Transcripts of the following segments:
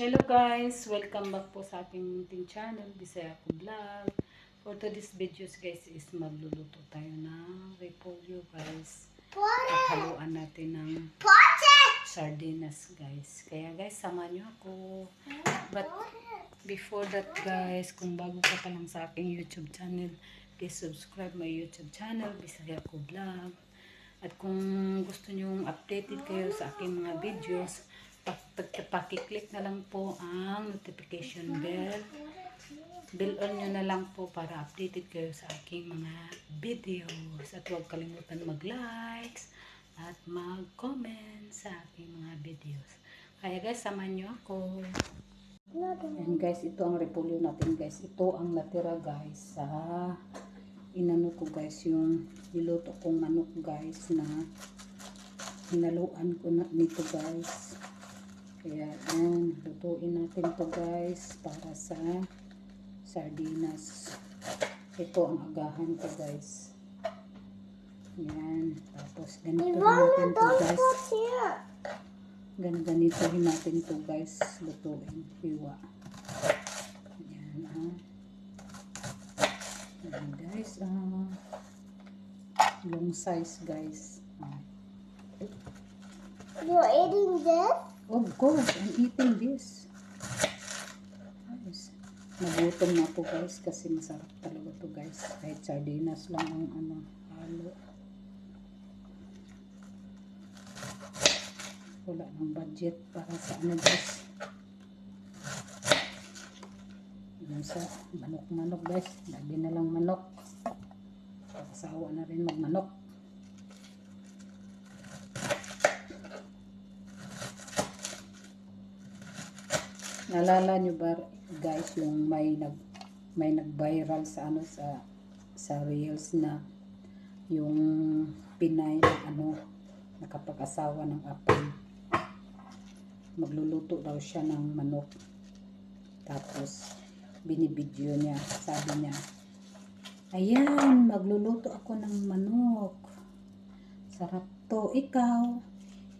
Hello guys! Welcome back po sa aking munting channel, Bisaya ko Vlog. For today's videos guys is magluluto tayo ng repolyo guys. At haluan natin ng sardinas guys. Kaya guys, sama nyo ako. But before that guys, kung bago ka pa lang sa aking YouTube channel, please subscribe my YouTube channel, Bisaya ko Vlog. At kung gusto nyong updated kayo sa aking mga videos, pakiclick na lang po ang notification bell. Bell on nyo na lang po para updated kayo sa aking mga videos. At huwag kalimutan mag-likes at mag-comment sa aking mga videos. Kaya guys, samahan nyo ako. And guys, ito ang repolyo natin guys. Ito ang natira guys sa inano ko guys yung niluto kong manok guys na hinaluan ko na nito guys. Kaya yan, lutuin natin to guys para sa sardinas. Ito ang agahan ko guys. Yan. Tapos ganito natin to guys. Gan ganito natin to guys. Lutuin. Hiwa. Yan ah. Yan guys ah. Long size guys. Ah. You're eating this? Of course, I'm eating this. Guys, nagutom na ako guys kasi masarap talaga to guys. Kahit sardinas lang ang ano, halo. Wala ng budget para sa ano guys. Yung sa manok-manok guys. Lagi na lang manok. Kasawa na rin magmanok. Nalala nyo ba guys yung may nag may nag-viral sa ano sa sa reels na yung Pinay na ano nakapag-asawa ng apay. Magluluto daw siya ng manok. Tapos binibidyo niya, sabi niya, Ayan, magluluto ako ng manok. Sarap to. Ikaw,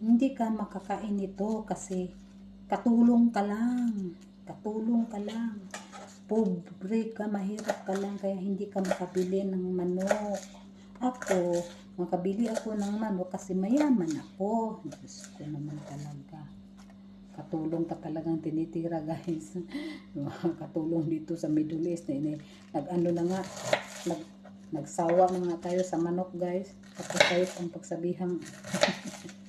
hindi ka makakain ito kasi katulong ka lang. Katulong ka lang. Pobre ka, mahirap ka lang, kaya hindi ka makabili ng manok. Ako, makabili ako ng manok kasi mayaman ako. Diyos ko naman talaga. Katulong ka talagang tinitira guys. Katulong dito sa Middle East. Nag-ano na nga, nag, nagsawa na nga tayo sa manok guys. Tapos tayo ang pagsabihang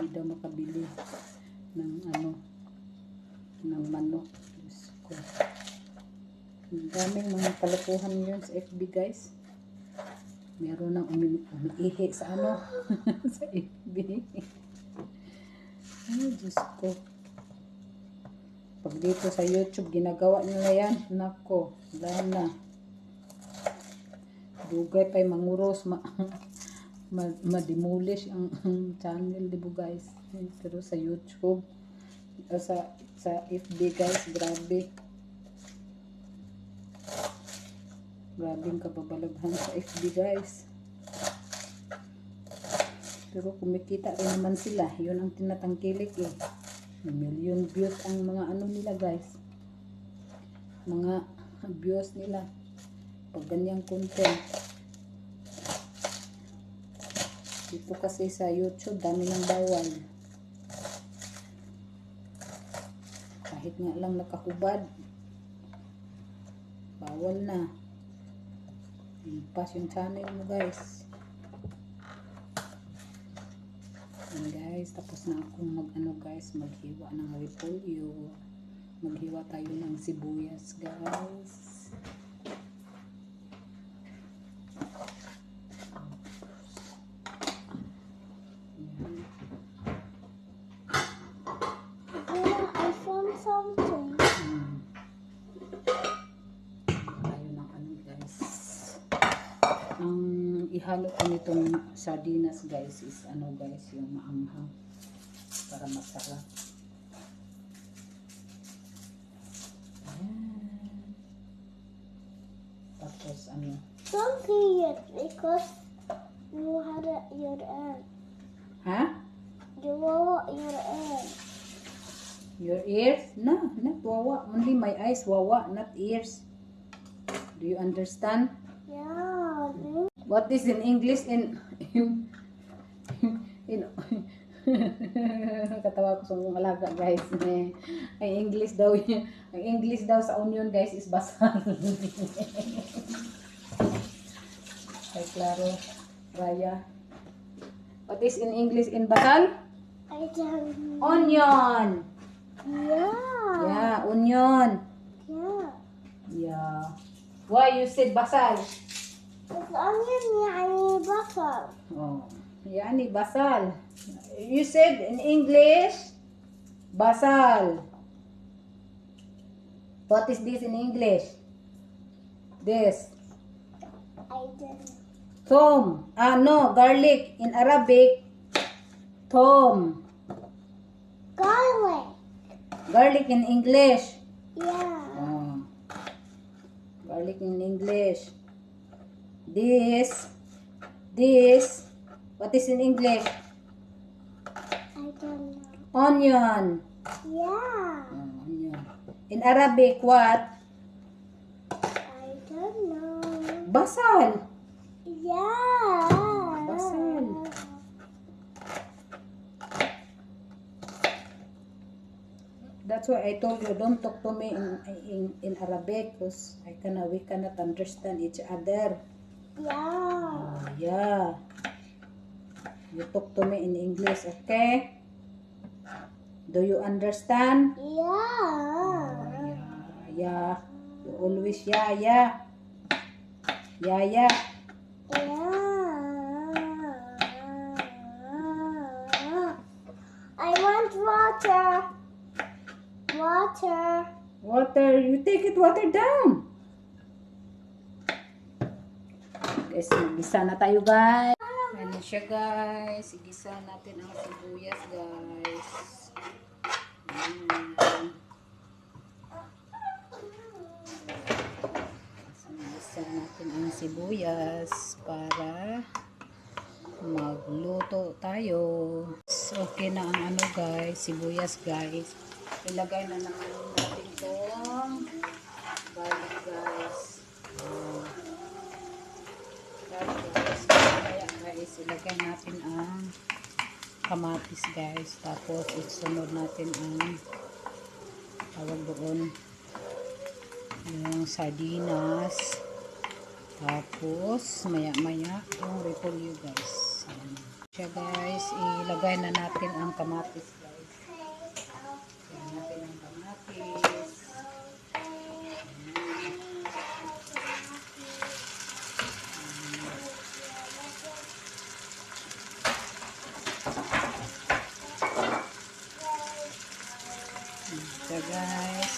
hindi daw makabili ng ano ng manok. Diyos ko. Daming mga kalukuhan yun sa FB guys. Meron nang umi umiihi sa ano sa FB ay Diyos ko. Pag dito sa YouTube ginagawa nila yan. Nako wala na. Dugay pa'y manguros ma ma- ma-demolish ang, ang channel di ba guys? Pero sa YouTube o sa sa FB guys grabe. Grabe ang kababalaghan sa FB guys. Pero kumikita rin naman sila yun ang tinatangkilik eh. Million views ang mga ano nila guys. Mga views nila. Pag ganyang content dito kasi sa YouTube dami ng bawal kahit nga lang nakahubad bawal na. Ipas yung channel mo guys. Yan guys tapos na akong mag ano guys maghiwa ng repolyo. Maghiwa tayo ng sibuyas guys Yan. Mama, I found something. Hmm. Tayo ng ano guys. Ang ihalo ko nitong sardinas guys is ano guys yung maanghang para masarap. Ayan. Tapos ano, Don't eat it because you had your end. ha? You roll your end. Your ears? No, not wawa. Only my eyes wawa, not ears. Do you understand? What is in English in in in Katawa ko sa mga alaga guys. Ang English daw ang English daw sa onion guys is basal. Ay klaro. Raya. What is in English in basal? Onion. Yeah. Yeah, onion. Yeah. Yeah. Why you said basal? It's onion yani basal. Oh, yani basal. You said in English, basal. What is this in English? This. I Thom. Ah, no. Garlic. In Arabic, thom. Garlic. Garlic in English. Yeah. Oh. Garlic in English. This. This. What is in English? I don't know. Onion. Yeah. Oh, onion. In Arabic, what? I don't know. Basal. Yeah. Basal. That's why I told you don't talk to me in in, in Arabic because I cannot we cannot understand each other. Yeah. Yeah. You talk to me in English, okay? Do you understand? Yeah. Yeah, yeah. You always yeah, yeah. Yeah, yeah. Yeah. I want water. Water. Water, you take it water down. Guys, magisa na tayo guys. Ano siya guys. Igisa natin ang sibuyas guys. Ayan. Igisa natin ang sibuyas para magluto tayo. So, okay na ang ano guys, sibuyas guys. Ilagay na naman natin itong garlic guys. Oh. Garlic guys. Guys, ilagay natin ang kamatis guys. Tapos, isunod natin ang tawag doon yung sardinas. Tapos, maya-maya, yung repolyo guys. Siya guys, ilagay na natin ang kamatis guys. Ilagay natin ang kamatis. Siya guys.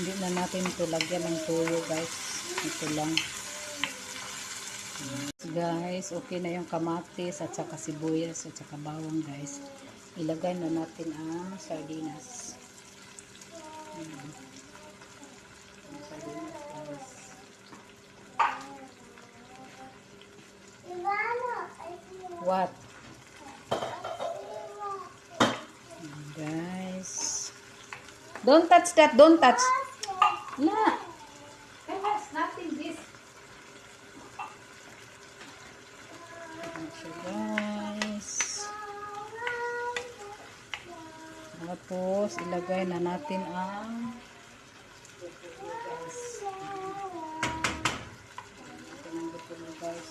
Hindi na natin ito lagyan ng tuyo guys. Ito lang. Guys, okay na yung kamatis at saka sibuyas at saka bawang guys. Ilagay na natin ang sardinas. Ayan. What? Guys. Don't touch that. Don't touch. Yeah. Guys, nothing this. Guys. Tapos, ilagay na natin ang guys. Ito guys.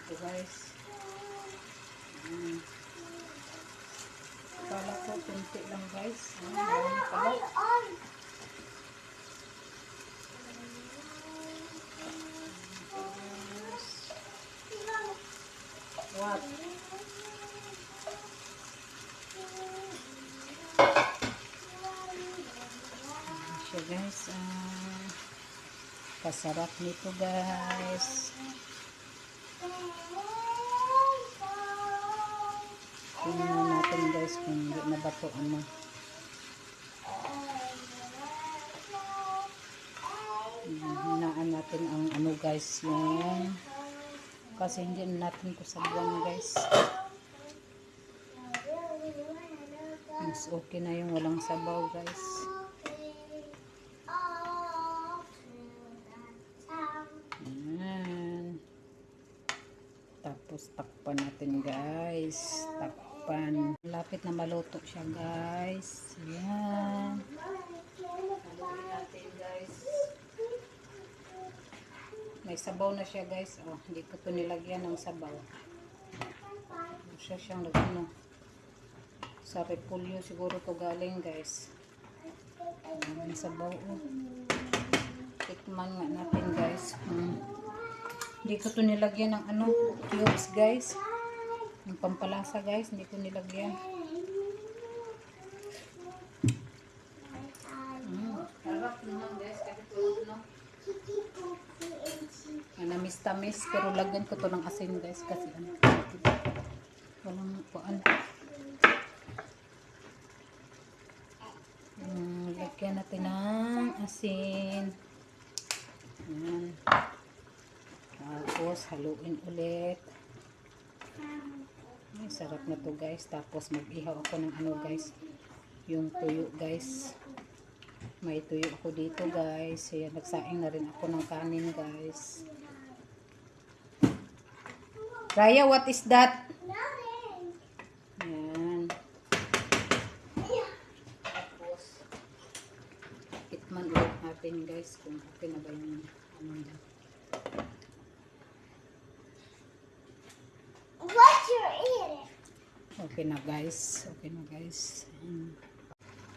Ito guys. Kala ko, kunti lang guys. Marami pala. What? Siya guys. Ah, kasarap nito guys. Tingnan natin guys kung hindi na ba ito ano. Hinaan natin ang ano guys yung kasi hindi na natin ko sabuan guys. Mas okay na yung walang sabaw guys. Ayan. Tapos takpan natin guys. Takpan. Lapit na maluto siya guys. Ayan. Haluin natin guys. May sabaw na siya guys. Oh, hindi ko to nilagyan ng sabaw. Siya siyang nagano. Sa repulyo siguro to galing guys. May sabaw oh. Tikman nga natin guys. Hmm. Hindi ko to nilagyan ng ano, cubes guys. Yung pampalasa guys, hindi ko nilagyan. Mm, sarap naman guys, kasi tulog no. Namis-tamis, pero lagyan ko to ng asin guys kasi ano. Walang kuan. Mm, lagyan natin ng asin. Ayan. Tapos, haluin ulit. Ay, sarap na to guys. Tapos, mag-ihaw ako ng ano guys. Yung tuyo guys. May tuyo ako dito guys. Ayan, nagsaing na rin ako ng kanin guys. Raya, what is that? Ayan. Tapos, itman ulit natin guys kung okay na ba yung ano niya. What you're eating? Okay na guys. Okay na guys. Ayan.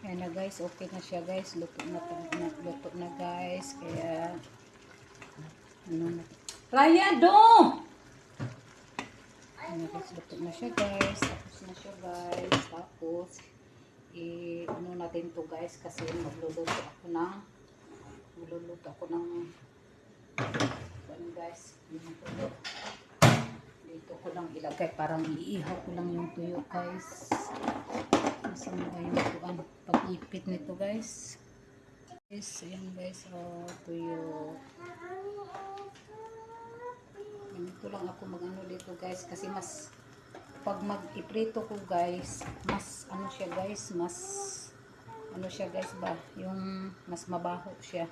Ayan na guys. Okay na siya guys. Luto na, na, luto na guys. Kaya ano na. Raya, do! Na guys. Luto na siya guys. Tapos na siya guys. Tapos i ano natin to guys kasi magluluto ako ng magluluto ako ng ano guys yung tuyo dito ko lang ilagay parang iihaw ko lang yung tuyo guys kasi ba yung tuan pag-ipit nito guys guys ayan guys oh tuyo ganito lang ako mag ano dito guys kasi mas pag mag-iprito ko guys mas ano siya guys mas ano siya guys ba yung mas mabaho siya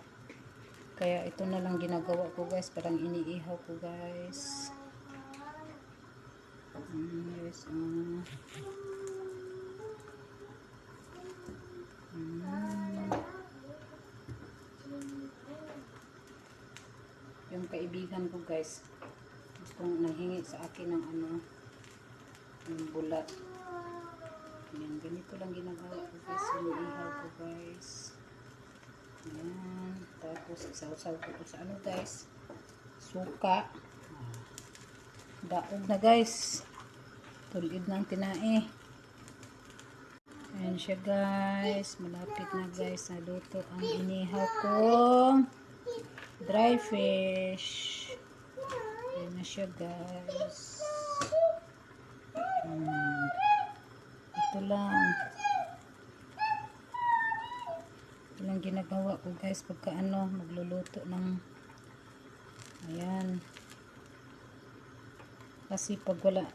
kaya ito na lang ginagawa ko guys parang iniihaw ko guys Mm, ah. Mm. Yung kaibigan ko guys, gustong nanghingi sa akin ng ano, ng bulat. Yan, ganito lang ginagawa ko guys, iniihaw ko guys. Yan, tapos isaw-saw ko to sa ano guys, suka. Daog na guys. Tulid ng tinae. Ayan siya guys. Malapit na guys. Naluto ang inihaw kong dry fish. Na siya guys. Hmm. Ito lang. Ito lang ginagawa ko guys pagka ano magluluto ng ayan kasi pag wala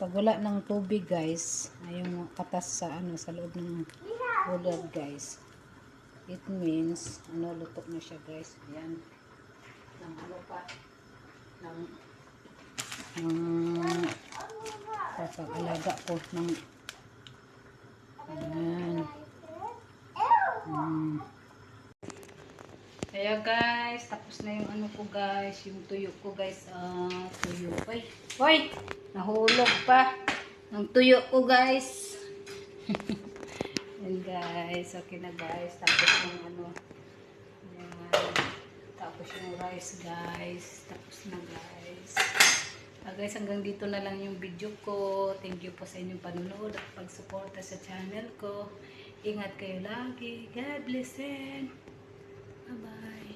pag wala ng tubig guys ay yung katas sa ano sa loob ng bulad guys it means ano luto na siya guys ayan ng ano pa ng ng papag-alaga ko ng ayan mm. Kaya guys, tapos na yung ano ko guys, yung tuyo ko guys, ah, tuyo. Hoy, hoy, nahulog pa. Ang tuyo ko guys. Yan guys, okay na guys. Tapos yung ano. Tapos yung rice guys. Tapos na guys. Ah, guys, hanggang dito na lang yung video ko. Thank you po sa inyong panonood at pagsuporta sa channel ko. Ingat kayo lagi. God bless and Bye-bye.